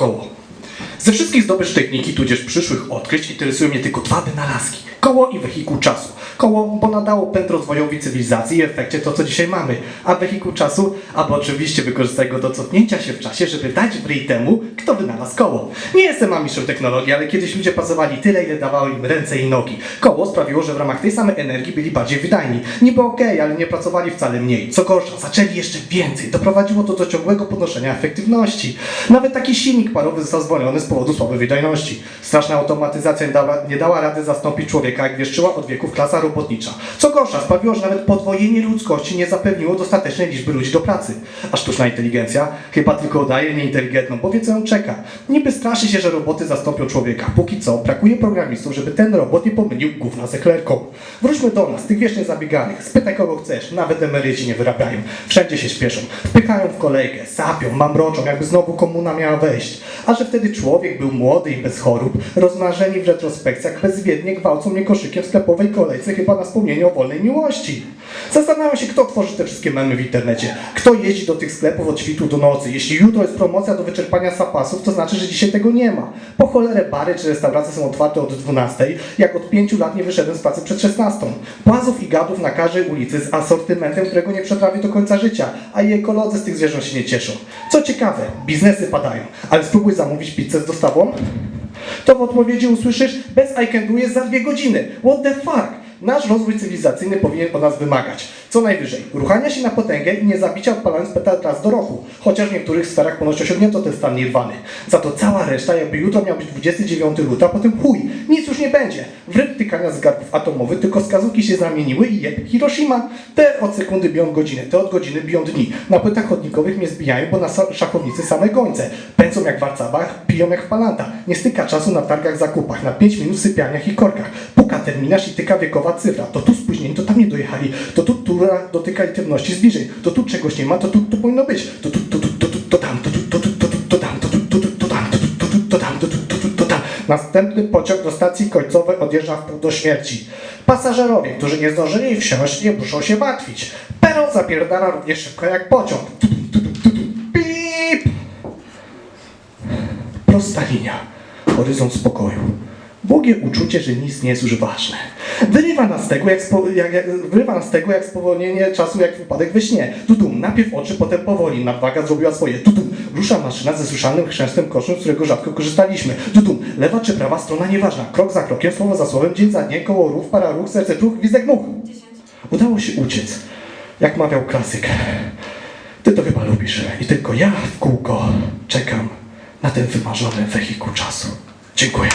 koło. Ze wszystkich zdobyczy techniki, tudzież przyszłych odkryć, interesują mnie tylko dwa wynalazki. Koło i wehikuł czasu. Koło, bo nadało pęd rozwojowi cywilizacji i efekcie to, co dzisiaj mamy. A wehikuł czasu, aby oczywiście wykorzystać go do cofnięcia się w czasie, żeby dać w temu, kto wynalazł koło. Nie jestem mistrzem technologii, ale kiedyś ludzie pasowali tyle, ile dawały im ręce i nogi. Koło sprawiło, że w ramach tej samej energii byli bardziej wydajni. Niby okej, ale nie pracowali wcale mniej. Co gorsza, zaczęli jeszcze więcej. Doprowadziło to do ciągłego podnoszenia efektywności. Nawet taki silnik parowy został zwolniony z powodu słabej wydajności. Straszna automatyzacja nie dała, nie dała rady zastąpić człowieka, jak wieszczyła od wieków klasa robotnicza. Co gorsza, sprawiło, że nawet podwojenie ludzkości nie zapewniło dostatecznej liczby ludzi do pracy. A sztuczna inteligencja chyba tylko udaje nieinteligentną, bo wie co ją czeka. Niby straszy się, że roboty zastąpią człowieka. Póki co brakuje programistów, żeby ten robot nie pomylił gówna z eklerką. Wróćmy do nas, tych wiecznie zabieganych. Spytaj kogo chcesz, nawet emeryci nie wyrabiają. Wszędzie się śpieszą. Wpychają w kolejkę, sapią, mamroczą, jakby znowu komuna miała wejść. A że wtedy człowiek był młody i bez chorób, rozmarzeni w retrospekcjach bezwiednie gwałcą mnie koszykiem w sklepowej kolejce chyba na wspomnienie o wolnej miłości. Zastanawiam się, kto tworzy te wszystkie memy w internecie. Kto jeździ do tych sklepów od świtu do nocy. Jeśli jutro jest promocja do wyczerpania zapasów, to znaczy, że dzisiaj tego nie ma. Po cholerę bary czy restauracje są otwarte od 12, jak od 5 lat nie wyszedłem z pracy przed 16. Płazów i gadów na każdej ulicy z asortymentem, którego nie przetrawię do końca życia, a i ekolodzy z tych zwierząt się nie cieszą. Co ciekawe, biznesy padają, ale spróbuj zamówić pizzę z dostawą. To w odpowiedzi usłyszysz, bez I can do jest za dwie godziny. What the fuck? Nasz rozwój cywilizacyjny powinien od nas wymagać. Co najwyżej, ruchania się na potęgę i nie zabicia odpalając petard raz do roku. Chociaż w niektórych sferach ponoć osiągnięto ten stan nirwany. Za to cała reszta, jakby jutro miał być 29 luta, potem chuj, nic już nie będzie. Wryb tykania z garbów atomowych, tylko wskazówki się zamieniły i jeb Hiroshima. Te od sekundy biją godziny, te od godziny biją dni. Na płytach chodnikowych mnie zbijają, bo na szachownicy same gońce. Pędzą jak w warcabach, piją jak w palanta. Nie styka czasu na targach zakupach, na 5 minut w sypialniach i korkach. Puka terminarz i tyka wiekowa cyfra. To tu spóźnieni, to tam nie dojechali. To tu tura dotyka intymności zbliżeń. To tu czegoś nie ma, to tu, tu powinno być. To tu, to tu, to tu, to tam, to tu, to tu, to tu, to tam, to tu, to tu, to tam, to tu, to tu, to tam, to tu, to tu, to tam. Następny pociąg do stacji końcowej odjeżdża w pół do śmierci. Pasażerowie, którzy nie zdążyli wsiąść, nie muszą się martwić. Peron zapierdala równie szybko jak pociąg. Pip! Prosta linia. Horyzont spokoju. Błogie uczucie, że nic nie jest już ważne. Wyrywa nas z tego jak, spo, jak, jak, wyrywa nas tego jak spowolnienie czasu, jak wypadek we śnie. Tudum, najpierw oczy, potem powoli. Nadwaga zrobiła swoje. Tudum, rusza maszyna ze słyszalnym chrzęstem koszem, z którego rzadko korzystaliśmy. Tudum, lewa czy prawa strona nieważna. Krok za krokiem, słowo za słowem, dzień za dniem, koło rów, para ruch, serce truch, gwizdek much. Udało się uciec. Jak mawiał klasyk. Ty to chyba lubisz. I tylko ja w kółko czekam na ten wymarzony wehikuł czasu. Dziękuję.